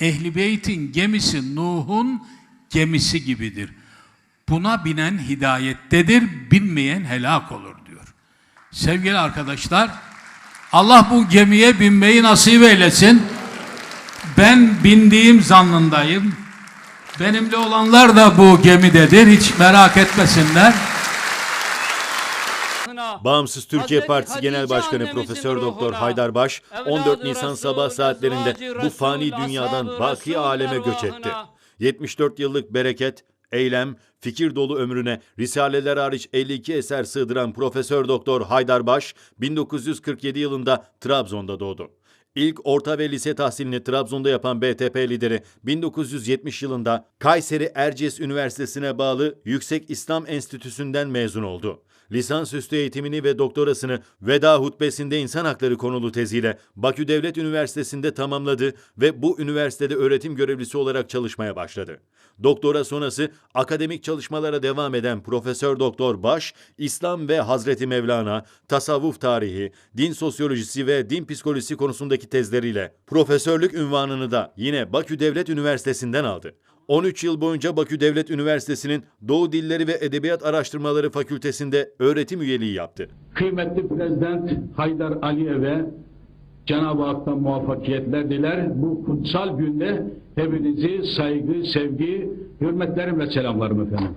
Ehli Beyt'in gemisi Nuh'un gemisi gibidir. Buna binen hidayettedir, binmeyen helak olur diyor. Sevgili arkadaşlar, Allah bu gemiye binmeyi nasip eylesin. Ben bindiğim zannındayım. Benimle olanlar da bu gemidedir. Hiç merak etmesinler. Bağımsız Türkiye Partisi Genel Başkanı Profesör Doktor Haydar Baş evladı 14 Nisan sabah saatlerinde bu fani dünyadan baki aleme göç etti. ervahına. 74 yıllık bereket, eylem, fikir dolu ömrüne risaleler hariç 52 eser sığdıran Profesör Doktor Haydar Baş 1947 yılında Trabzon'da doğdu. İlk orta ve lise tahsilini Trabzon'da yapan BTP lideri 1970 yılında Kayseri Erciyes Üniversitesi'ne bağlı Yüksek İslam Enstitüsü'nden mezun oldu. Lisansüstü eğitimini ve doktorasını Veda Hutbesi'nde insan hakları konulu teziyle Bakü Devlet Üniversitesi'nde tamamladı ve bu üniversitede öğretim görevlisi olarak çalışmaya başladı. Doktora sonrası akademik çalışmalara devam eden Profesör Doktor Baş, İslam ve Hazreti Mevlana, tasavvuf tarihi, din sosyolojisi ve din psikolojisi konusundaki tezleriyle profesörlük ünvanını da yine Bakü Devlet Üniversitesi'nden aldı. 13 yıl boyunca Bakü Devlet Üniversitesi'nin Doğu Dilleri ve Edebiyat Araştırmaları Fakültesi'nde öğretim üyeliği yaptı. Kıymetli Prezident Haydar Aliyev'e Cenab-ı Hak'tan muvaffakiyetler diler. Bu kutsal günde hepinizi saygı, sevgi, hürmetlerimle selamlarım efendim.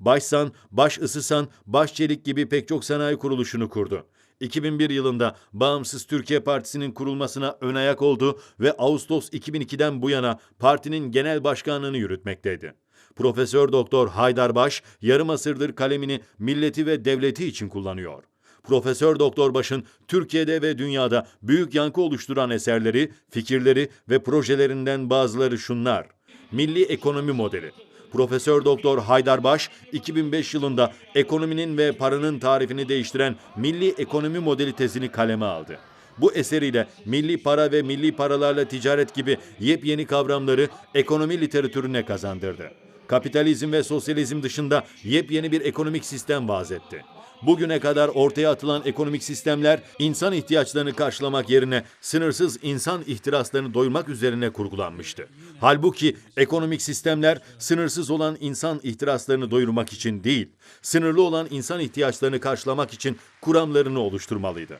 Başsan, Baş Isısan, Baş Çelik gibi pek çok sanayi kuruluşunu kurdu. 2001 yılında Bağımsız Türkiye Partisi'nin kurulmasına ön ayak oldu ve Ağustos 2002'den bu yana partinin genel başkanlığını yürütmekteydi. Profesör Doktor Haydar Baş yarım asırdır kalemini milleti ve devleti için kullanıyor. Profesör Doktor Baş'ın Türkiye'de ve dünyada büyük yankı oluşturan eserleri, fikirleri ve projelerinden bazıları şunlar. Milli Ekonomi Modeli Profesör Doktor Haydar Baş 2005 yılında ekonominin ve paranın tarifini değiştiren Milli Ekonomi Modeli tezini kaleme aldı. Bu eseriyle milli para ve milli paralarla ticaret gibi yepyeni kavramları ekonomi literatürüne kazandırdı. Kapitalizm ve sosyalizm dışında yepyeni bir ekonomik sistem vaz etti. Bugüne kadar ortaya atılan ekonomik sistemler insan ihtiyaçlarını karşılamak yerine sınırsız insan ihtiraslarını doyurmak üzerine kurgulanmıştı. Halbuki ekonomik sistemler sınırsız olan insan ihtiraslarını doyurmak için değil, sınırlı olan insan ihtiyaçlarını karşılamak için kuramlarını oluşturmalıydı.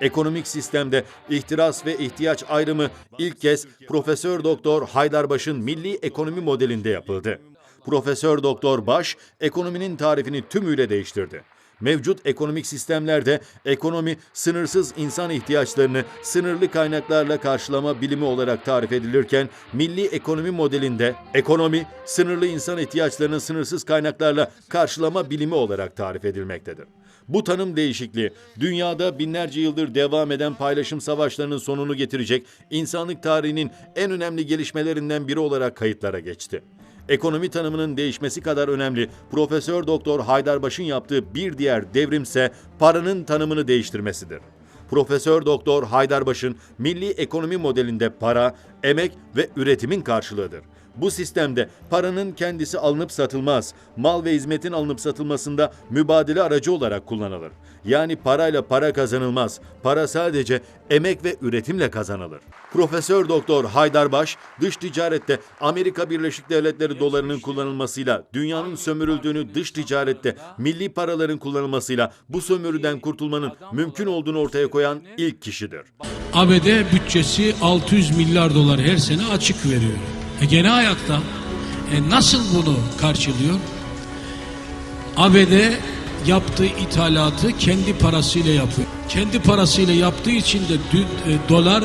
Ekonomik sistemde ihtiras ve ihtiyaç ayrımı ilk kez Profesör Doktor Haydarbaş'ın Milli Ekonomi Modelinde yapıldı. Profesör Doktor Baş ekonominin tarifini tümüyle değiştirdi. Mevcut ekonomik sistemlerde ekonomi sınırsız insan ihtiyaçlarını sınırlı kaynaklarla karşılama bilimi olarak tarif edilirken milli ekonomi modelinde ekonomi sınırlı insan ihtiyaçlarını sınırsız kaynaklarla karşılama bilimi olarak tarif edilmektedir. Bu tanım değişikliği dünyada binlerce yıldır devam eden paylaşım savaşlarının sonunu getirecek insanlık tarihinin en önemli gelişmelerinden biri olarak kayıtlara geçti. Ekonomi tanımının değişmesi kadar önemli Profesör Doktor Haydarbaş'ın yaptığı bir diğer devrimse paranın tanımını değiştirmesidir. Profesör Doktor Haydarbaş'ın milli ekonomi modelinde para, emek ve üretimin karşılığıdır. Bu sistemde paranın kendisi alınıp satılmaz, mal ve hizmetin alınıp satılmasında mübadele aracı olarak kullanılır. Yani parayla para kazanılmaz. Para sadece emek ve üretimle kazanılır. Profesör Doktor Haydar Baş, dış ticarette Amerika Birleşik Devletleri dolarının kullanılmasıyla dünyanın sömürüldüğünü dış ticarette milli paraların kullanılmasıyla bu sömürüden kurtulmanın mümkün olduğunu ortaya koyan ilk kişidir. ABD bütçesi 600 milyar dolar her sene açık veriyor. E gene ayakta. E nasıl bunu karşılıyor? ABD yaptığı ithalatı kendi parasıyla yapıyor. Kendi parasıyla yaptığı için de dü- e, dolar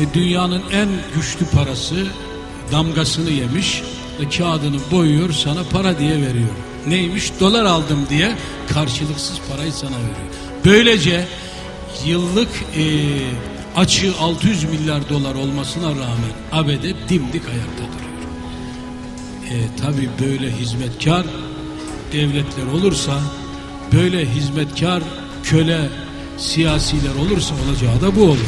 e, dünyanın en güçlü parası damgasını yemiş ve kağıdını boyuyor sana para diye veriyor. Neymiş? Dolar aldım diye karşılıksız parayı sana veriyor. Böylece yıllık e, açığı 600 milyar dolar olmasına rağmen ABD dimdik ayakta duruyor. E, Tabi böyle hizmetkar devletler olursa, böyle hizmetkar köle siyasiler olursa olacağı da bu olur.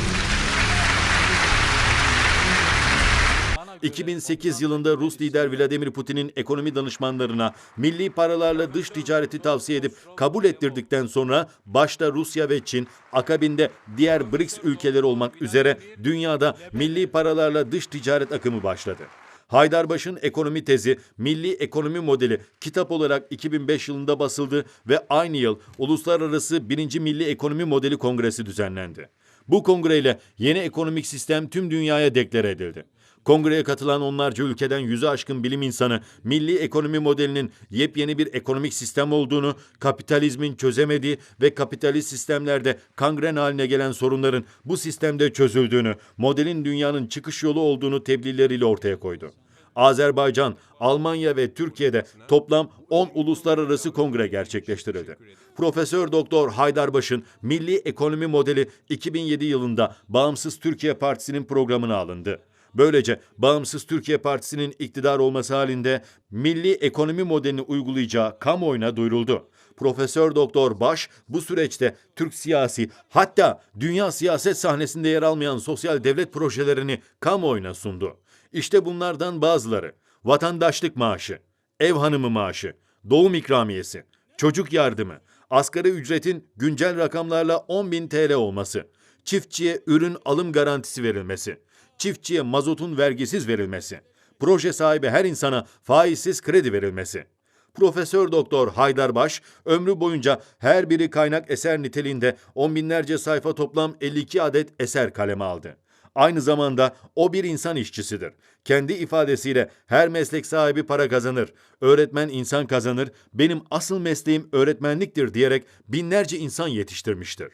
2008 yılında Rus lider Vladimir Putin'in ekonomi danışmanlarına milli paralarla dış ticareti tavsiye edip kabul ettirdikten sonra başta Rusya ve Çin, akabinde diğer BRICS ülkeleri olmak üzere dünyada milli paralarla dış ticaret akımı başladı. Haydarbaş'ın ekonomi tezi Milli Ekonomi Modeli kitap olarak 2005 yılında basıldı ve aynı yıl Uluslararası 1. Milli Ekonomi Modeli Kongresi düzenlendi. Bu kongreyle yeni ekonomik sistem tüm dünyaya deklare edildi. Kongreye katılan onlarca ülkeden yüzü aşkın bilim insanı milli ekonomi modelinin yepyeni bir ekonomik sistem olduğunu, kapitalizmin çözemediği ve kapitalist sistemlerde kangren haline gelen sorunların bu sistemde çözüldüğünü, modelin dünyanın çıkış yolu olduğunu tebliğleriyle ortaya koydu. Azerbaycan, Almanya ve Türkiye'de toplam 10 uluslararası kongre gerçekleştirildi. Profesör Doktor Haydarbaş'ın Milli Ekonomi Modeli 2007 yılında Bağımsız Türkiye Partisi'nin programına alındı. Böylece Bağımsız Türkiye Partisi'nin iktidar olması halinde milli ekonomi modelini uygulayacağı kamuoyuna duyuruldu. Profesör Doktor Baş bu süreçte Türk siyasi hatta dünya siyaset sahnesinde yer almayan sosyal devlet projelerini kamuoyuna sundu. İşte bunlardan bazıları. Vatandaşlık maaşı, ev hanımı maaşı, doğum ikramiyesi, çocuk yardımı, asgari ücretin güncel rakamlarla 10.000 TL olması, çiftçiye ürün alım garantisi verilmesi, çiftçiye mazotun vergisiz verilmesi, proje sahibi her insana faizsiz kredi verilmesi. Profesör Doktor Haydarbaş ömrü boyunca her biri kaynak eser niteliğinde on binlerce sayfa toplam 52 adet eser kaleme aldı. Aynı zamanda o bir insan işçisidir. Kendi ifadesiyle her meslek sahibi para kazanır. Öğretmen insan kazanır. Benim asıl mesleğim öğretmenliktir diyerek binlerce insan yetiştirmiştir.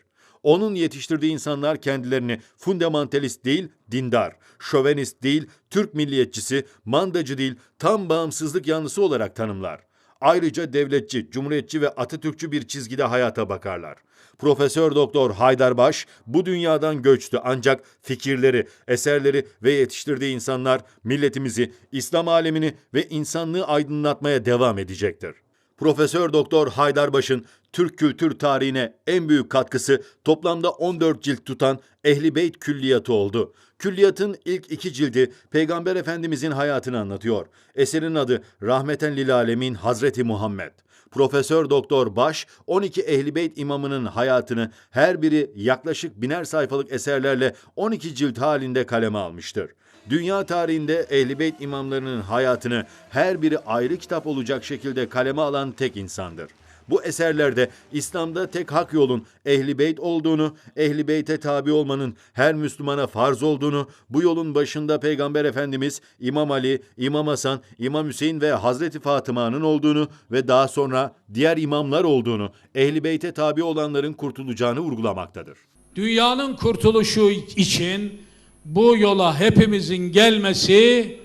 Onun yetiştirdiği insanlar kendilerini fundamentalist değil, dindar, şövenist değil, Türk milliyetçisi, mandacı değil, tam bağımsızlık yanlısı olarak tanımlar. Ayrıca devletçi, cumhuriyetçi ve Atatürkçü bir çizgide hayata bakarlar. Profesör Doktor Haydarbaş bu dünyadan göçtü ancak fikirleri, eserleri ve yetiştirdiği insanlar milletimizi, İslam alemini ve insanlığı aydınlatmaya devam edecektir. Profesör Doktor Haydarbaş'ın Türk kültür tarihine en büyük katkısı toplamda 14 cilt tutan Ehli Beyt Külliyatı oldu. Külliyatın ilk iki cildi Peygamber Efendimizin hayatını anlatıyor. Eserin adı Rahmeten lil Alemin Hazreti Muhammed. Profesör Doktor Baş 12 Ehli Beyt imamının hayatını her biri yaklaşık biner sayfalık eserlerle 12 cilt halinde kaleme almıştır. Dünya tarihinde Ehl-i Beyt imamlarının hayatını her biri ayrı kitap olacak şekilde kaleme alan tek insandır. Bu eserlerde İslam'da tek hak yolun Ehl-i Beyt olduğunu, Ehl-i Beyt'e tabi olmanın her Müslümana farz olduğunu, bu yolun başında Peygamber Efendimiz, İmam Ali, İmam Hasan, İmam Hüseyin ve Hazreti Fatıma'nın olduğunu ve daha sonra diğer imamlar olduğunu, Ehl-i Beyt'e tabi olanların kurtulacağını vurgulamaktadır. Dünyanın kurtuluşu için bu yola hepimizin gelmesi,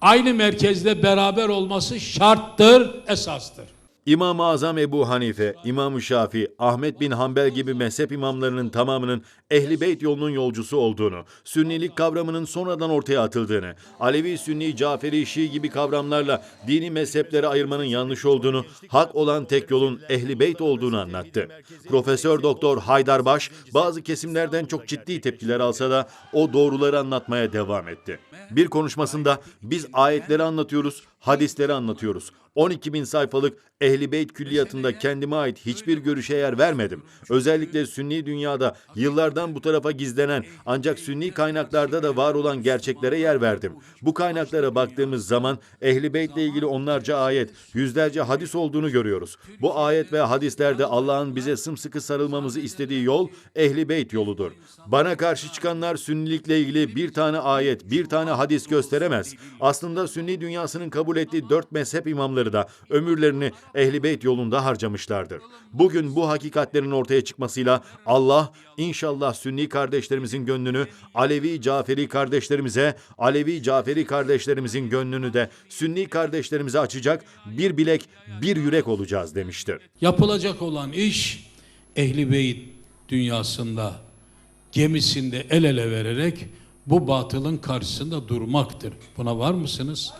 aynı merkezde beraber olması şarttır, esastır. İmam-ı Azam Ebu Hanife, İmam-ı Şafii, Ahmet bin Hanbel gibi mezhep imamlarının tamamının Ehli Beyt yolunun yolcusu olduğunu, Sünnilik kavramının sonradan ortaya atıldığını, Alevi, Sünni, Caferi, Şii gibi kavramlarla dini mezheplere ayırmanın yanlış olduğunu, hak olan tek yolun Ehli Beyt olduğunu anlattı. Profesör Doktor Haydarbaş bazı kesimlerden çok ciddi tepkiler alsa da o doğruları anlatmaya devam etti. Bir konuşmasında biz ayetleri anlatıyoruz, hadisleri anlatıyoruz. 12 bin sayfalık Ehli Beyt külliyatında kendime ait hiçbir görüşe yer vermedim. Özellikle Sünni dünyada yıllardan bu tarafa gizlenen ancak Sünni kaynaklarda da var olan gerçeklere yer verdim. Bu kaynaklara baktığımız zaman Ehli Beyt ile ilgili onlarca ayet, yüzlerce hadis olduğunu görüyoruz. Bu ayet ve hadislerde Allah'ın bize sımsıkı sarılmamızı istediği yol Ehli Beyt yoludur. Bana karşı çıkanlar Sünnilikle ilgili bir tane ayet, bir tane hadis gösteremez. Aslında Sünni dünyasının kabul ettiği dört mezhep imamları da ömürlerini Ehli Beyt yolunda harcamışlardır. Bugün bu hakikatlerin ortaya çıkmasıyla Allah inşallah Sünni kardeşlerimizin gönlünü Alevi Caferi kardeşlerimize, Alevi Caferi kardeşlerimizin gönlünü de Sünni kardeşlerimize açacak bir bilek, bir yürek olacağız demiştir. Yapılacak olan iş Ehli Beyt dünyasında gemisinde el ele vererek bu batılın karşısında durmaktır. Buna var mısınız?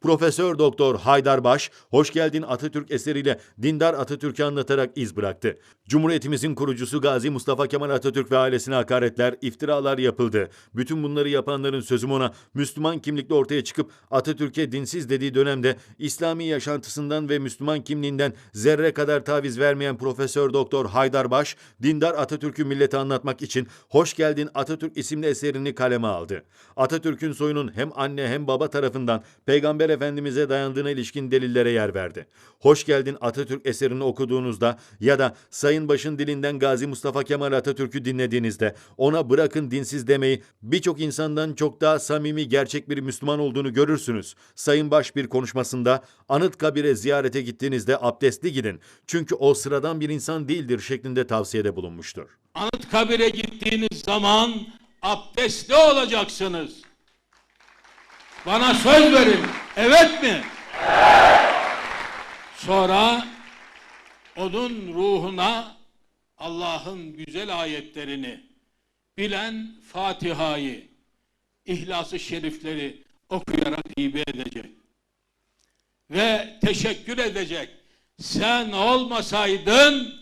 Profesör Doktor Haydar Baş, Hoş Geldin Atatürk eseriyle dindar Atatürk'ü anlatarak iz bıraktı. Cumhuriyetimizin kurucusu Gazi Mustafa Kemal Atatürk ve ailesine hakaretler, iftiralar yapıldı. Bütün bunları yapanların sözüm ona Müslüman kimlikle ortaya çıkıp Atatürk'e dinsiz dediği dönemde İslami yaşantısından ve Müslüman kimliğinden zerre kadar taviz vermeyen Profesör Doktor Haydar Baş, dindar Atatürk'ü millete anlatmak için Hoş Geldin Atatürk isimli eserini kaleme aldı. Atatürk'ün soyunun hem anne hem baba tarafından Peygamber Efendimiz'e dayandığına ilişkin delillere yer verdi. Hoş Geldin Atatürk eserini okuduğunuzda ya da Sayın Baş'ın dilinden Gazi Mustafa Kemal Atatürk'ü dinlediğinizde ona bırakın dinsiz demeyi birçok insandan çok daha samimi gerçek bir Müslüman olduğunu görürsünüz. Sayın Baş bir konuşmasında Anıtkabir'e ziyarete gittiğinizde abdestli gidin. Çünkü o sıradan bir insan değildir şeklinde tavsiyede bulunmuştur. Anıtkabir'e gittiğiniz zaman abdestli olacaksınız. Bana söz verin. Evet mi? Sonra onun ruhuna Allah'ın güzel ayetlerini bilen Fatiha'yı, İhlas-ı Şerifleri okuyarak hibe edecek. Ve teşekkür edecek. Sen olmasaydın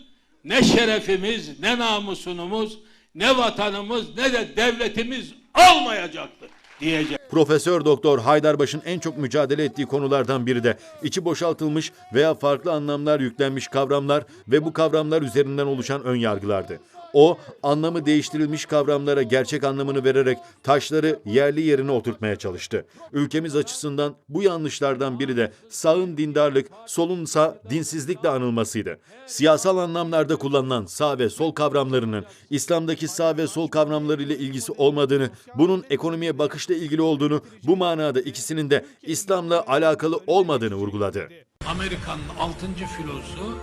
ne şerefimiz, ne namusunumuz, ne vatanımız, ne de devletimiz olmayacaktı diyecek. Profesör Doktor Haydarbaş'ın en çok mücadele ettiği konulardan biri de içi boşaltılmış veya farklı anlamlar yüklenmiş kavramlar ve bu kavramlar üzerinden oluşan ön yargılardı. O anlamı değiştirilmiş kavramlara gerçek anlamını vererek taşları yerli yerine oturtmaya çalıştı. Ülkemiz açısından bu yanlışlardan biri de sağın dindarlık, solunsa dinsizlikle anılmasıydı. Siyasal anlamlarda kullanılan sağ ve sol kavramlarının İslam'daki sağ ve sol kavramları ile ilgisi olmadığını, bunun ekonomiye bakışla ilgili olduğunu, bu manada ikisinin de İslam'la alakalı olmadığını vurguladı. Amerika'nın 6. filosu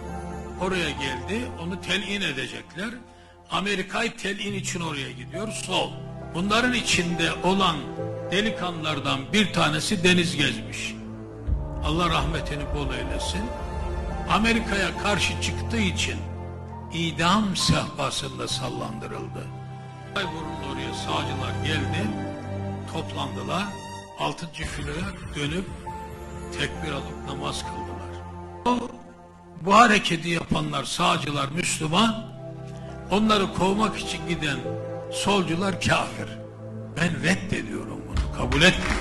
oraya geldi. Onu telin edecekler. Amerika'yı telin için oraya gidiyor. Sol. Bunların içinde olan delikanlılardan bir tanesi deniz gezmiş. Allah rahmetini bol eylesin. Amerika'ya karşı çıktığı için idam sehpasında sallandırıldı. Bayburun oraya sağcılar geldi, toplandılar. 6. filoya dönüp tekbir alıp namaz kıldılar. O, bu hareketi yapanlar sağcılar Müslüman, onları kovmak için giden solcular kafir. Ben reddediyorum bunu, kabul etmiyorum.